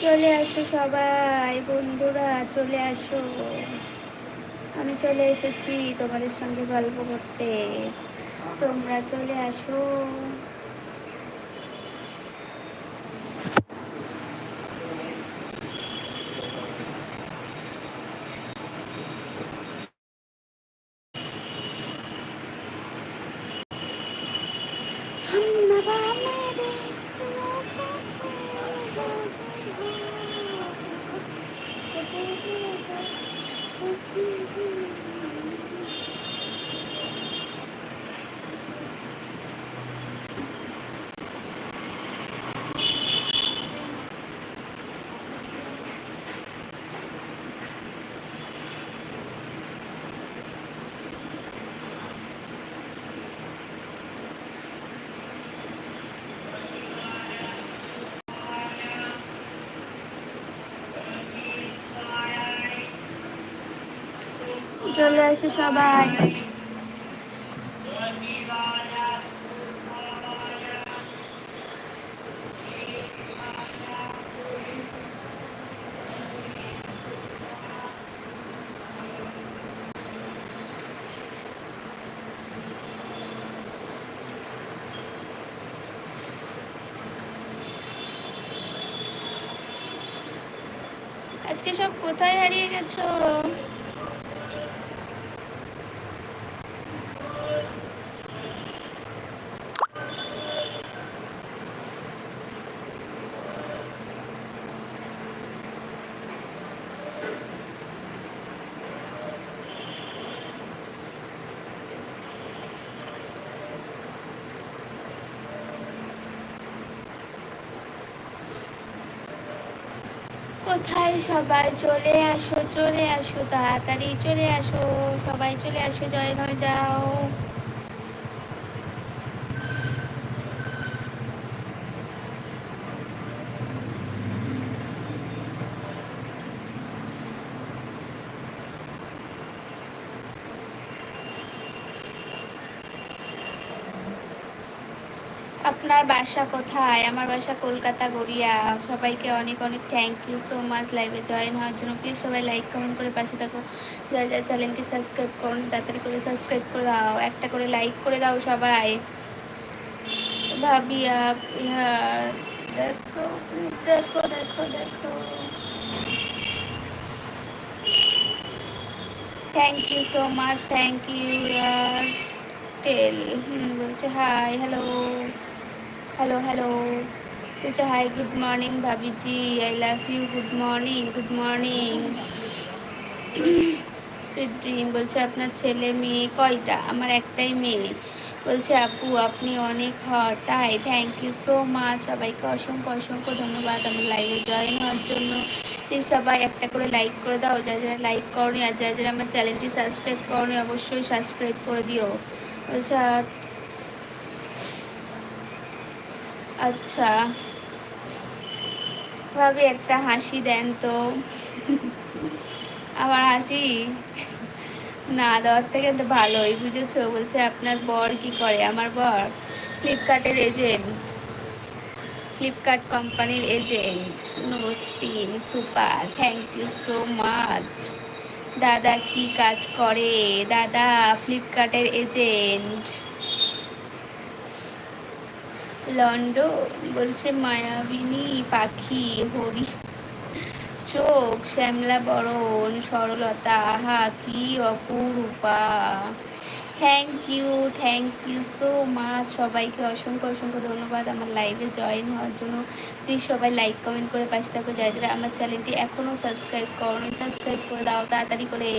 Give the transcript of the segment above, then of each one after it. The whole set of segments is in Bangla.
চলে আসো সবাই, বন্ধুরা, চলে আসো। আমি চলে এসেছি তোমাদের সঙ্গে গল্প করতে। তোমরা চলে আসো। চলে আসো সবাই। আজকে সব কোথায় হারিয়ে গেছো? কোথায় সবাই চলে আসো চলে আসো, তাড়াতাড়ি চলে আসো, সবাই চলে আসো, জয় হয়ে যাও। আপনার বাসা কোথায়? আমার বাসা কলকাতা, গড়িয়া। সবাইকে অনেক অনেক থ্যাংক ইউ সো মাচ লাইভে জয়েন হওয়ার জন্য। প্লিজ সবাই লাইক কমেন্ট করে পাশে থাকো। যা যা চ্যানেলটি সাবস্ক্রাইব করুন, তাড়াতাড়ি করে সাবস্ক্রাইব করে দাও। একটা করে লাইক করে দাও সবাই। ভাবি দেখো প্লিজ দেখো দেখো দেখো। Thank you so much thank you tell বলছে হাই হ্যালো হ্যালো হ্যালো বলছে hi good morning ভাবিজি I love you good morning good morning sweet dream বলছে, আপনার ছেলে মেয়ে কয়টা? আমার একটাই মেয়ে। বলছে, আপু, আপনি অনেক হট তাই? থ্যাংক ইউ সো মাচ সবাইকে অসংখ্য অসংখ্য ধন্যবাদ আমার লাইভে জয়েন হওয়ার জন্য। সবাই একটা করে লাইক করে দাও। যারা যারা লাইক করনি আর যারা যারা আমার চ্যানেলটি সাবস্ক্রাইব করনি, অবশ্যই সাবস্ক্রাইব করে দিও। বলছে আর আচ্ছা। ভাবি, একটা হাসি দেন তো। আমার হাসি? না, দেওয়ার থেকে তো ভালোই, বুঝেছ? বলছে, আপনার বর কি করে? আমার বর ফ্লিপকার্টের এজেন্ট। ফ্লিপকার্ট কোম্পানির agent. No spin, super, thank you so much. দাদা কি কাজ করে? দাদা ফ্লিপকার্টের এজেন্ট। লন্ডন বলছে মায়াবিনী, পাখি, হরি, চোখ, শ্যামলা বরণ, সরলতা, আহা, কি অপরূপা। Thank you thank you so much সবাইকে অসংখ্য অসংখ্য ধন্যবাদ আমার লাইভে জয়েন হওয়ার জন্য। প্লিজ সবাই লাইক কমেন্ট করে পাশে থাকো। যারা আমার চ্যানেলটি এখনও সাবস্ক্রাইব করো সাবস্ক্রাইব করে দাও, তাড়াতাড়ি করে।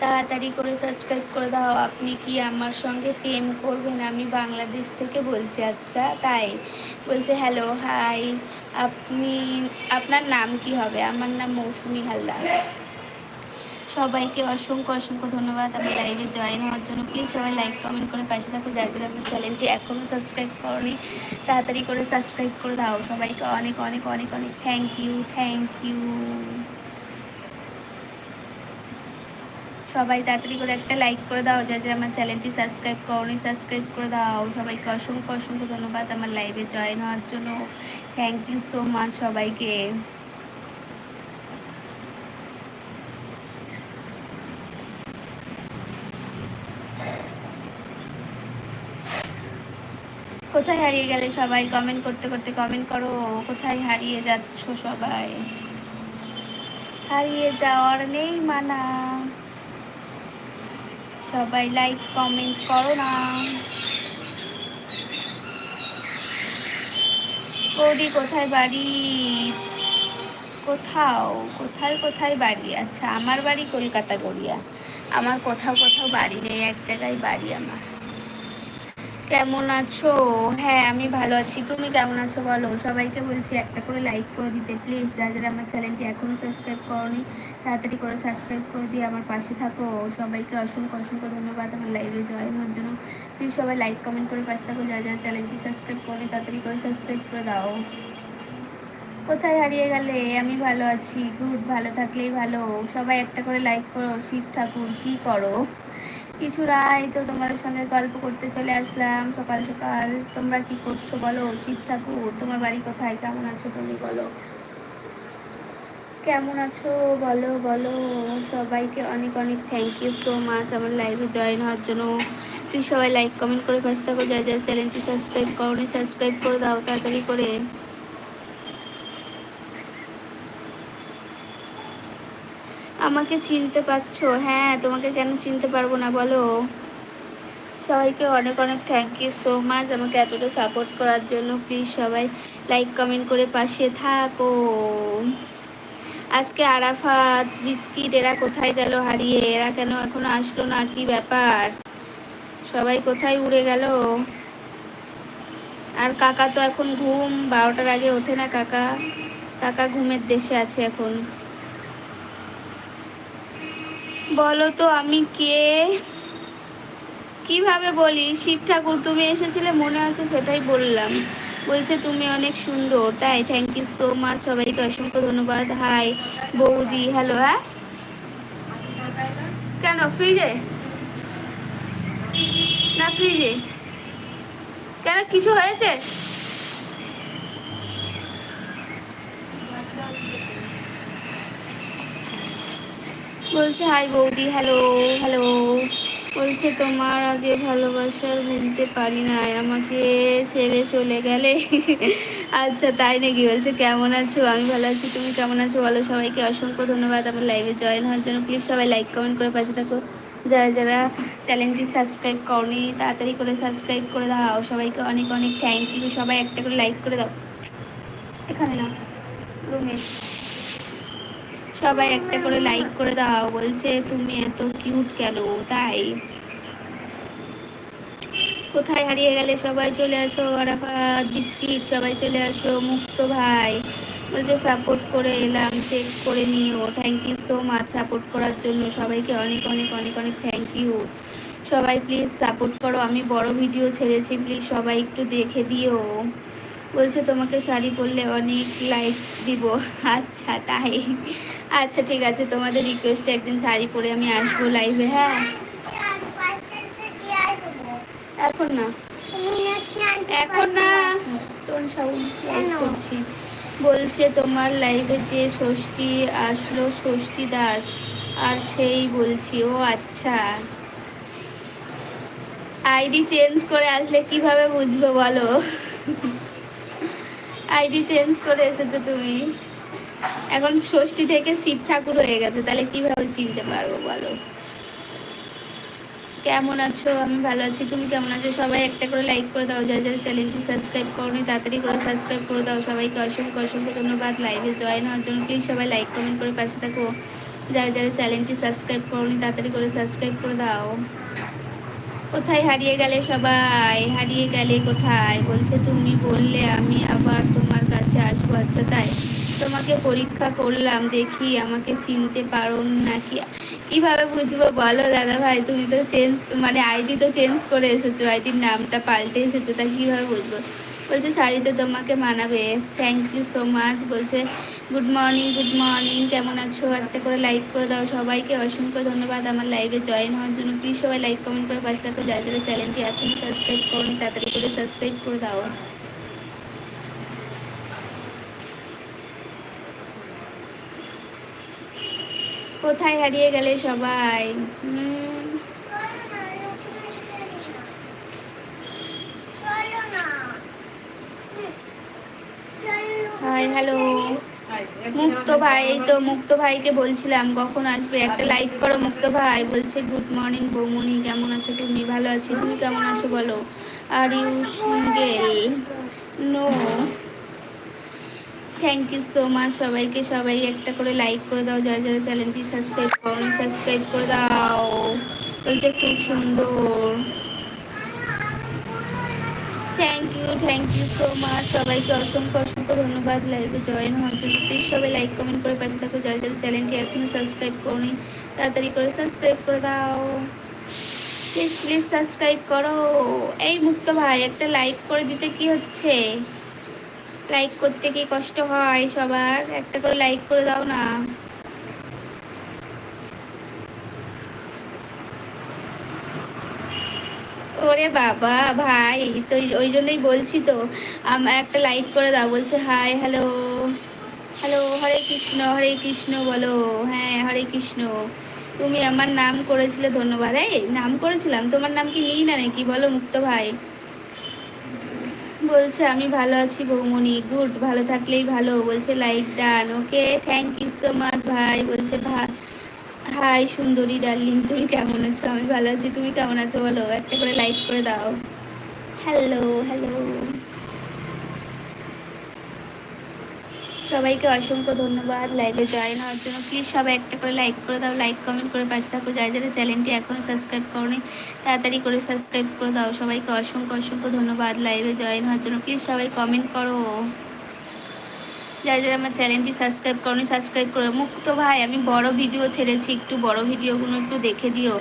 তাড়াতাড়ি করে সাবস্ক্রাইব করে দাও। আপনি কি আমার সঙ্গে প্রেম করবেন? আমি বাংলাদেশ থেকে বলছি আচ্ছা তাই? বলছে হ্যালো হাই আপনি, আপনার নাম কি হবে? আমার নাম মৌসুমি হালদার। সবাইকে অসংখ্য অসংখ্য ধন্যবাদ। আমি লাইভে জয়েন হওয়ার জন্য। প্লিজ সবাই লাইক কমেন্ট করে পাশে থাকো। যারা যারা আমার চ্যানেলটি এখনও সাবস্ক্রাইব করনি, তাড়াতাড়ি করে সাবস্ক্রাইব করে দাও। সবাইকে অনেক অনেক অনেক অনেক থ্যাংক ইউ থ্যাংক ইউ সবাই তাড়াতাড়ি করে একটা লাইক করে দাও। যারা যারা আমার চ্যানেলটি সাবস্ক্রাইব করনি সাবস্ক্রাইব করে দাও। সবাইকে অসংখ্য অসংখ্য ধন্যবাদ আমার লাইভে জয়েন হওয়ার জন্য। থ্যাংক ইউ সো মাচ সবাইকে। কোথায় হারিয়ে গেলে সবাই কমেন্ট করতে করতে কমেন্ট করো? কোথায় হারিয়ে যাচ্ছ সবাই? হারিয়ে যাওয়ার নেই মানা। সবাই লাইক কমেন্ট করো না। বৌদি কোথায় বাড়ি? কোথাও, কোথায় কোথায় বাড়ি? আচ্ছা আমার বাড়ি কলকাতা গড়িয়া। আমার কোথাও কোথাও বাড়ি নেই, এক জায়গায় বাড়ি আমার। কেমন আছো? হ্যাঁ আমি ভালো আছি। তুমি কেমন আছো বলো? সবাইকে বলছি একটা করে লাইক করে দিতে। প্লিজ যারা যারা আমার চ্যানেলটি এখনও সাবস্ক্রাইব করনি, তাড়াতাড়ি করে সাবস্ক্রাইব করে দিয়ে আমার পাশে থাকো। সবাইকে অসংখ্য অসংখ্য ধন্যবাদ আমার লাইভে জয়েন হওয়ার জন্য। প্লিজ সবাই লাইক কমেন্ট করে পাশে থাকো। যারা যারা চ্যানেলটি সাবস্ক্রাইব করনি, তাড়াতাড়ি করে সাবস্ক্রাইব করে দাও। কোথায় হারিয়ে গেলে? আমি ভালো আছি। গুড ভালো থাকলেই ভালো। সবাই একটা করে লাইক করো। শিব ঠাকুর, কি করো? কিছু রায় তো তোমাদের সঙ্গে গল্প করতে চলে আসলাম সকাল সকাল। তোমরা কি করছ বলো? শিব ঠাকুর, তোমার বাড়ি কোথায়? কেমন আছো তুমি বলো? কেমন আছো? বলো বলো। সবাইকে অনেক অনেক থ্যাংক ইউ সো মাচ আমার লাইভে জয়েন হওয়ার জন্য। প্লিজ সবাই লাইক কমেন্ট করে পাশে থাকো। যা যা চ্যানেলটি সাবস্ক্রাইব করো সাবস্ক্রাইব করে দাও তাড়াতাড়ি করে। আমাকে চিনতে পারছ? হ্যাঁ তোমাকে কেন চিনতে পারব না বলো? সবাইকে অনেক অনেক থ্যাংক ইউ সো মাচ আমাকে এতটা সাপোর্ট করার জন্য। প্লিজ সবাই লাইক কমেন্ট করে পাশে থাকো। আজকে আরাফাত বিস্কিট এরা কোথায় গেল হারিয়ে? এরা কেন এখনও আসলো না? কি ব্যাপার? সবাই কোথায় উড়ে গেল? আর কাকা তো এখন ঘুম, বারোটার আগে ওঠে না কাকা। কাকা ঘুমের দেশে আছে এখন। বলো তো আমি কে? কীভাবে বলি? শিব ঠাকুর, তুমি এসেছিলে মনে আছে? সেটাই বললাম। বলছে, তুমি অনেক সুন্দর। তাই থ্যাংক ইউ সো মাচ সবাইকে অসংখ্য ধন্যবাদ। হাই বৌদি। হ্যালো হ্যাঁ? কেন ফ্রিজে না ফ্রিজে কেন, কিছু হয়েছে? বলছে, হাই বৌদি, হ্যালো হ্যালো। বলছে, তোমার আগে ভালোবাসার ভুলতে পারি না আমাকে ছেড়ে চলে গেলে? আচ্ছা তাই নাকি? বলছে, কেমন আছো? আমি ভালো আছি, তুমি কেমন আছো? বলো সবাইকে অসংখ্য ধন্যবাদ আমার লাইভে জয়েন হওয়ার জন্য। প্লিজ সবাই লাইক কমেন্ট করে পাশে থাকো। যারা যারা চ্যানেলটি সাবস্ক্রাইব করনি, তাড়াতাড়ি করে সাবস্ক্রাইব করে দাও। সবাইকে অনেক অনেক থ্যাংক ইউ সবাই একটা করে লাইক করে দাও। এখানে না রুমে সবাই একটা করে লাইক করে দাও, বলছে, তুমি এত কিউট কেন? তাই। কোথায় হারিয়ে গেলে সবাই চলে আসো, আরাফাত, বিস্কিট, সবাই চলে আসো, মুক্ত ভাই। বলছে সাপোর্ট করে এলাম চেক করে নিও। Thank you so much support করার জন্য। সবাইকে অনেক অনেক অনেক অনেক থ্যাংক ইউ সবাই প্লিজ সাপোর্ট করো। আমি বড় ভিডিও ছেড়েছি। প্লিজ সবাই একটু দেখে দিও। বলছে, তোমাকে শাড়ি পরলে অনেক লাইক দিব। আচ্ছা তাই। আচ্ছা ঠিক আছে তোমাদের রিকোয়েস্টে একদিন শাড়ি পরে আমি আসব লাইভে হ্যাঁ? এখন না। এখন না। করছি। বলছে তোমার লাইভে যে ষষ্ঠী আসলো ষষ্ঠী দাস আর সেই বলছি ও আচ্ছা। আইডি চেঞ্জ করে আসলে কীভাবে বুঝব বলো? আইডি চেঞ্জ করে এসেছ তুমি। এখন ষষ্ঠী থেকে শিব ঠাকুর হয়ে গেছে, তাহলে কীভাবে চিনতে পারব বলো? কেমন আছো? আমি ভালো আছি, তুমি কেমন আছো? সবাই একটা করে লাইক করে দাও, যারা যারা চ্যানেলটি সাবস্ক্রাইব করোনি, তাড়াতাড়ি করে সাবস্ক্রাইব করে দাও। সবাইকে অসংখ্য অসংখ্য ধন্যবাদ লাইভে জয়েন হওয়ার জন্য। প্লিজ সবাই লাইক কমেন্ট করে পাশে থাকো। যারা যারা চ্যানেলটি সাবস্ক্রাইব করোনি, তাড়াতাড়ি করে সাবস্ক্রাইব করে দাও। কোথায় হারিয়ে গেলে সবাই? হারিয়ে গেলে কোথায়? বলছে, তুমি বললে আমি আবার তোমার কাছে আসব। আচ্ছা তাই? তোমাকে পরীক্ষা করলাম, দেখি আমাকে চিনতে পারো নাকি। কীভাবে বুঝব বলো দাদা ভাই, তুমি তো চেঞ্জ মানে আইডি তো চেঞ্জ করে এসেছ আইডির নামটা পাল্টে এসেছ, তা কীভাবে বুঝব? বলছে, শাড়িতে তোমাকে মানাবে। থ্যাংক ইউ সো মাচ বলছে গুড মর্নিং গুড মর্নিং কেমন আছো? একটা করে লাইক করে দাও সবাইকে। অসংখ্য ধন্যবাদ আমার লাইভে জয়েন হওয়ার জন্য। প্লিজ সবাই লাইক কমেন্ট করে পাশে থাকো। যারা চ্যানেলটি এখন সাবস্ক্রাইব করুন, তাড়াতাড়ি করে সাবস্ক্রাইব করে দাও। কোথায় হারিয়ে গেলে সবাই? হাই হ্যালো মুক্ত ভাই তো মুক্ত ভাইকে বলছিলাম, কখন আসবে? একটা লাইক করো মুক্ত ভাই, বলছে গুড মর্নিং বৌমনি কেমন আছো তুমি? ভালো আছি, তুমি কেমন আছো বলো? Are you single no thank you so much সবাইকে সবাই একটা করে লাইক করে দাও। যারা যারা চ্যানেলটি সাবস্ক্রাইব করো সাবস্ক্রাইব করে দাও। বলছে খুব সুন্দর। Thank you thank you so much সবাইকে অসংখ্য অসংখ্য ধন্যবাদ লাইভে জয়েন হওয়ার জন্য। প্লিজ সবাই লাইক কমেন্ট করে পাশে থাকো। যারা যারা চ্যানেলটি এখনও সাবস্ক্রাইব করোনি, তাড়াতাড়ি করে সাবস্ক্রাইব করে দাও। প্লিজ প্লিজ সাবস্ক্রাইব করো। এই মুক্ত ভাই, একটা লাইক করে দিতে কি হচ্ছে? লাইক করতে কি কষ্ট হয় সবার? একটা করে লাইক করে দাও না। ওরে বাবা ভাই, তো ওই জন্যই বলছি তো একটা লাইক করে দাও। বলছে hi hello hello Hare Krishna Hare Krishna বলো। হ্যাঁ হরে কৃষ্ণ। তুমি আমার নাম করেছিলে ধন্যবাদ। এই, নাম করেছিলাম? তোমার নাম কি নিই না নাকি? বলো মুক্ত ভাই। বলছে, আমি ভালো আছি বৌমনি গুড, ভালো থাকলেই ভালো। বলছে like done okay thank you so much ভাই। বলছে ভাই হাই সুন্দরী ডার্লিং, তুমি কেমন আছো? আমি ভালো আছি, তুমি কেমন আছো বলো? একটা করে লাইক করে দাও। হ্যালো হ্যালো সবাইকে অসংখ্য ধন্যবাদ। লাইভে জয়েন হওয়ার জন্য প্লিজ সবাই একটা করে লাইক করে দাও লাইক কমেন্ট করে পাশে থাকো। যারা যারা চ্যানেলটি এখনও সাবস্ক্রাইব করনি, তাড়াতাড়ি করে সাবস্ক্রাইব করে দাও। সবাইকে অসংখ্য অসংখ্য ধন্যবাদ। লাইভে জয়েন হওয়ার জন্য প্লিজ সবাই কমেন্ট করো। যারা যারা আমার চ্যানেলটি সাবস্ক্রাইব করনি সাবস্ক্রাইব করো। মুক্ত ভাই, আমি বড় ভিডিও ছেড়েছি, একটু বড় ভিডিওগুলো একটু দেখে দিও।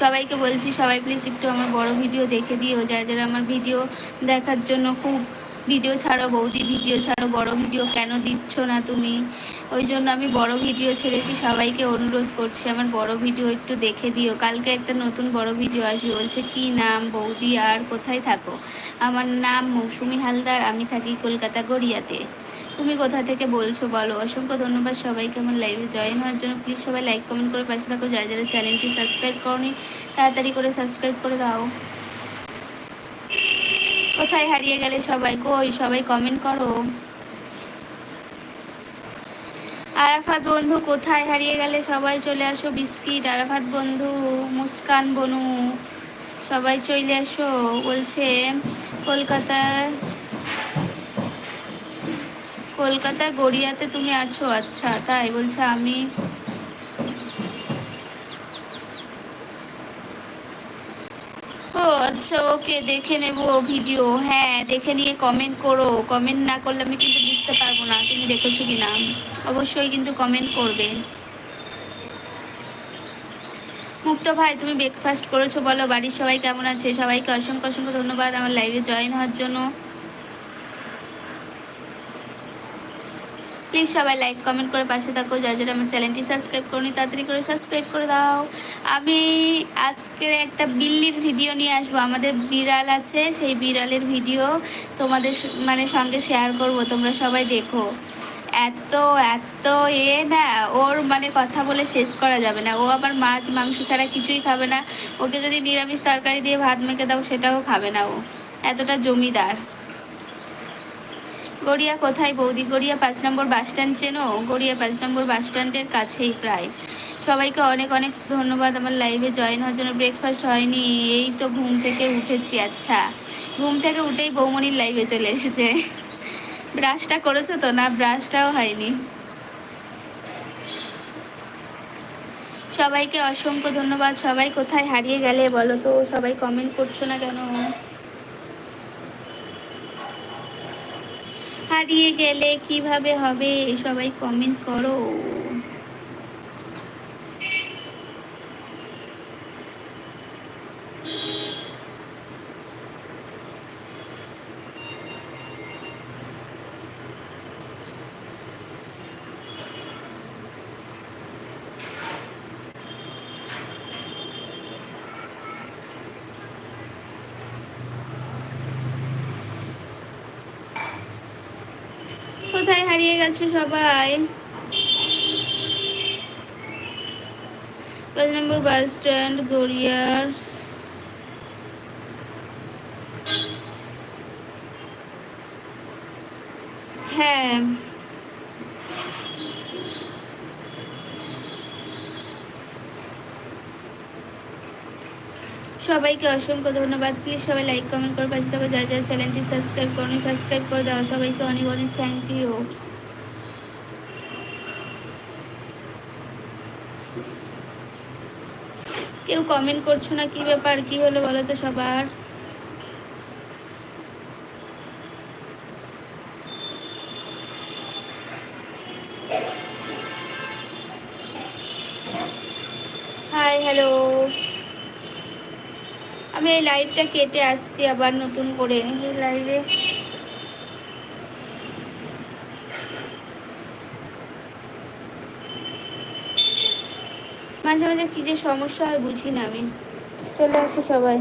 সবাইকে বলছি, সবাই প্লিজ একটু আমার বড় ভিডিও দেখে দিও। যারা যারা আমার ভিডিও দেখার জন্য খুব ভিডিও ছাড়ো, বৌদি ভিডিও ছাড়ো, বড় ভিডিও কেন দিচ্ছ না তুমি? ওই জন্য আমি বড় ভিডিও ছেড়েছি, সবাইকে অনুরোধ করছি, আমার বড় ভিডিও একটু দেখে দিও। কালকে একটা নতুন বড় ভিডিও আসবে, বলছে কি নাম, বৌদি আর কোথায় থাকো? আমার নাম মৌসুমি হালদার, আমি থাকি কলকাতা গড়িয়াতে। তুমি কোথা থেকে বলছো বলো? অসংখ্য ধন্যবাদ সবাইকে আমার লাইভে জয়েন হওয়ার জন্য। প্লিজ সবাই লাইক কমেন্ট করে পাশে থাকো। যারা যারা চ্যানেলটি সাবস্ক্রাইব করনি, তাড়াতাড়ি করে সাবস্ক্রাইব করে দাও। কোথায় হারিয়ে গেলে সবাই কই? সবাই কমেন্ট করো। আরাফাত বন্ধু, কোথায় হারিয়ে গেলে সবাই চলে আসো? বিস্কিট, আরাফাত বন্ধু, মুস্কান, বনু, সবাই চলে আসো, বলছে কলকাতায় কলকাতা গড়িয়াতে তুমি আছো? আচ্ছা তাই বলছে আমি ও আচ্ছা ওকে দেখে নেব ভিডিও হ্যাঁ দেখে নিয়ে কমেন্ট করো। কমেন্ট না করলে আমি কিন্তু বুঝতে পারব না তুমি দেখেছ কি না অবশ্যই কিন্তু কমেন্ট করবে। মুক্ত ভাই, তুমি ব্রেকফাস্ট করেছ বলো। বাড়ির সবাই কেমন আছে? সবাইকে অসংখ্য অসংখ্য ধন্যবাদ আমার লাইভে জয়েন হওয়ার জন্য। প্লিজ সবাই লাইক কমেন্ট করে পাশে থাকো। যা যারা আমার চ্যানেলটি সাবস্ক্রাইব করনি তাড়াতাড়ি করে সাবস্ক্রাইব করে দাও। আমি আজকের একটা বিল্লির ভিডিও নিয়ে আসব। আমাদের বিড়াল আছে, সেই বিড়ালের ভিডিও তোমাদের মানে সঙ্গে শেয়ার করব। তোমরা সবাই দেখো। এত এত এ না, ওর মানে কথা বলে শেষ করা যাবে না। ও আবার মাছ, মাংস ছাড়া কিছুই খাবে না। ওকে যদি নিরামিষ তরকারি দিয়ে ভাত মেখে দাও, সেটাও খাবে না ও। এতটা জমিদার। গড়িয়া কোথায়? বৌদি গড়িয়া পাঁচ নম্বর বাস স্ট্যান্ড চেনো? গড়িয়া পাঁচ নম্বর বাস স্ট্যান্ডের কাছেই প্রায়। সবাইকে অনেক অনেক ধন্যবাদ। আমার লাইভে জয়েন হওয়ার জন্য ব্রেকফাস্ট হয়নি। এই তো ঘুম থেকে উঠেছি। আচ্ছা ঘুম থেকে উঠেই বৌমনির লাইভে চলে এসেছে। ব্রাশটা করেছ তো? না ব্রাশটাও হয়নি। সবাইকে অসংখ্য ধন্যবাদ। সবাই কোথায় হারিয়ে গেলে বলো তো? সবাই কমেন্ট করছ না কেন? হারিয়ে গেলে কীভাবে হবে? সবাই কমেন্ট করো। কোথায় হারিয়ে গেছে সবাই? পাঁচ নম্বর বাস স্ট্যান্ড গড়িয়ার হ্যাঁ। সবাইকে অসংখ্য ধন্যবাদ। প্লিজ সবাই লাইক কমেন্ট করে পাশে থাকো। যারা যারা চ্যানেলটি সাবস্ক্রাইব করুন সাবস্ক্রাইব করে দেওয়া সবাইকে অনেক অনেক থ্যাংক ইউ কেউ কমেন্ট করছ না? কি ব্যাপার? কি হলো বলো তো সবার? হাই হ্যালো আমি এই লাইভটা কেটে আসছি আবার নতুন করে। এই লাইভে মাঝে মাঝে কি যে সমস্যা হয় বুঝি না আমি। চলে আসি সবাই।